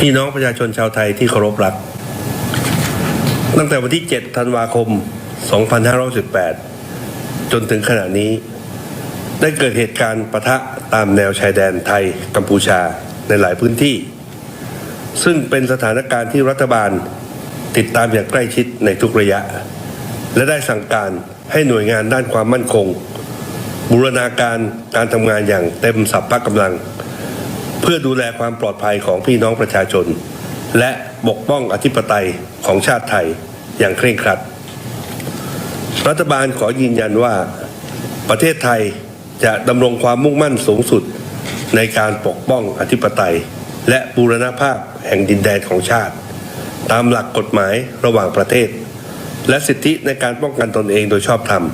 พี่น้องประชาชนชาวไทยที่เคารพรัก ตั้งแต่วันที่ 7 ธันวาคม 2518 จนถึงขณะนี้ ได้เกิดเหตุการณ์ปะทะตามแนวชายแดนไทยกัมพูชาในหลายพื้นที่ ซึ่งเป็นสถานการณ์ที่รัฐบาลติดตามอย่างใกล้ชิดในทุกระยะ และได้สั่งการให้หน่วยงานด้านความมั่นคง บูรณาการการทำงานอย่างเต็มสัพพะกำลัง เพื่อดูแลความปลอดภัยของพี่น้องประชาชน และปกป้องอธิปไตยของชาติไทยอย่างเคร่งครัด รัฐบาลขอยืนยันว่าประเทศไทยจะดำรงความมุ่งมั่นสูงสุดในการปกป้องอธิปไตย และบูรณภาพแห่งดินแดนของชาติ ตามหลักกฎหมายระหว่างประเทศ และสิทธิในการป้องกันตนเองโดยชอบธรรม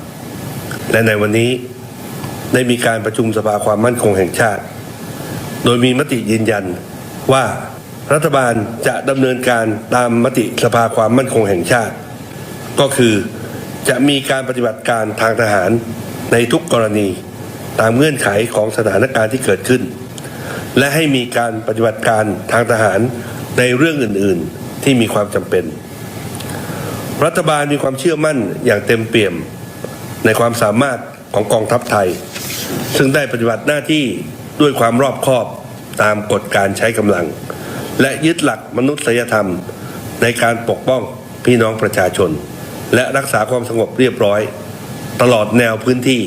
และในวันนี้ได้มีการประชุมสภาความมั่นคงแห่งชาติ โดยมีมติยืนยันว่ารัฐบาลจะดำเนินการตามมติสภาความมั่นคงแห่งชาติ ก็คือจะมีการปฏิบัติการทางทหารในทุกกรณีตามเงื่อนไขของสถานการณ์ที่เกิดขึ้น และให้มีการปฏิบัติการทางทหารในเรื่องอื่น ๆ ที่มีความจำเป็น รัฐบาลมีความเชื่อมั่นอย่างเต็มเปี่ยมในความสามารถของกองทัพไทย ซึ่งได้ปฏิบัติหน้าที่ ด้วยความรอบคอบตามกฎการใช้กำลัง และยึดหลักมนุษยธรรม ในการปกป้องพี่น้องประชาชน และรักษาความสงบเรียบร้อย ตลอดแนวพื้นที่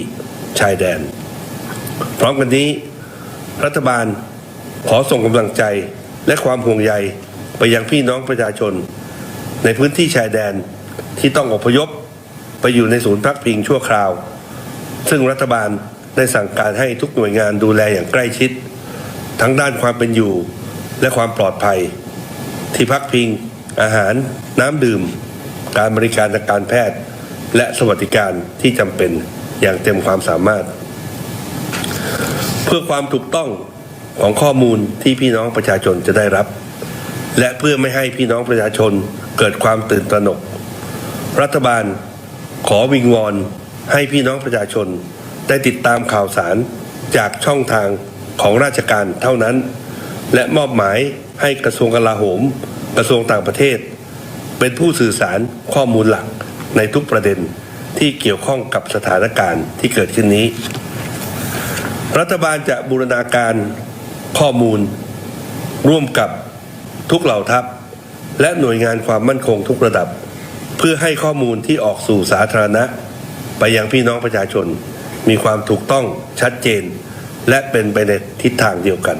ชายแดน พร้อมกันนี้ รัฐบาลขอส่งกำลังใจและความห่วงใยไปยังพี่น้องประชาชน ในพื้นที่ชายแดนที่ต้องอพยพไปอยู่ในศูนย์พักพิงชั่วคราว ซึ่งรัฐบาล ได้สั่งการให้ทุกหน่วยงานดูแลอย่างใกล้ชิด ทั้งด้านความเป็นอยู่ และความปลอดภัย ที่พักพิง อาหาร น้ำดื่ม การบริการทางการแพทย์ และสวัสดิการที่จำเป็นอย่างเต็มความสามารถ เพื่อความถูกต้องของข้อมูลที่พี่น้องประชาชนจะได้รับ และเพื่อไม่ให้พี่น้องประชาชนเกิดความตื่นตระหนก รัฐบาลขอวิงวอนให้พี่น้องประชาชน ได้ติดตามข่าวสารจากช่องทางของราชการเท่านั้น และมอบหมายให้กระทรวงกลาโหม กระทรวงต่างประเทศ เป็นผู้สื่อสารข้อมูลหลักในทุกประเด็นที่เกี่ยวข้องกับสถานการณ์ที่เกิดขึ้นนี้ รัฐบาลจะบูรณาการข้อมูล ร่วมกับทุกเหล่าทัพ และหน่วยงานความมั่นคงทุกระดับ เพื่อให้ข้อมูลที่ออกสู่สาธารณะ ไปยังพี่น้องประชาชน มีความถูกต้องชัดเจน และเป็นไปในทิศทางเดียวกัน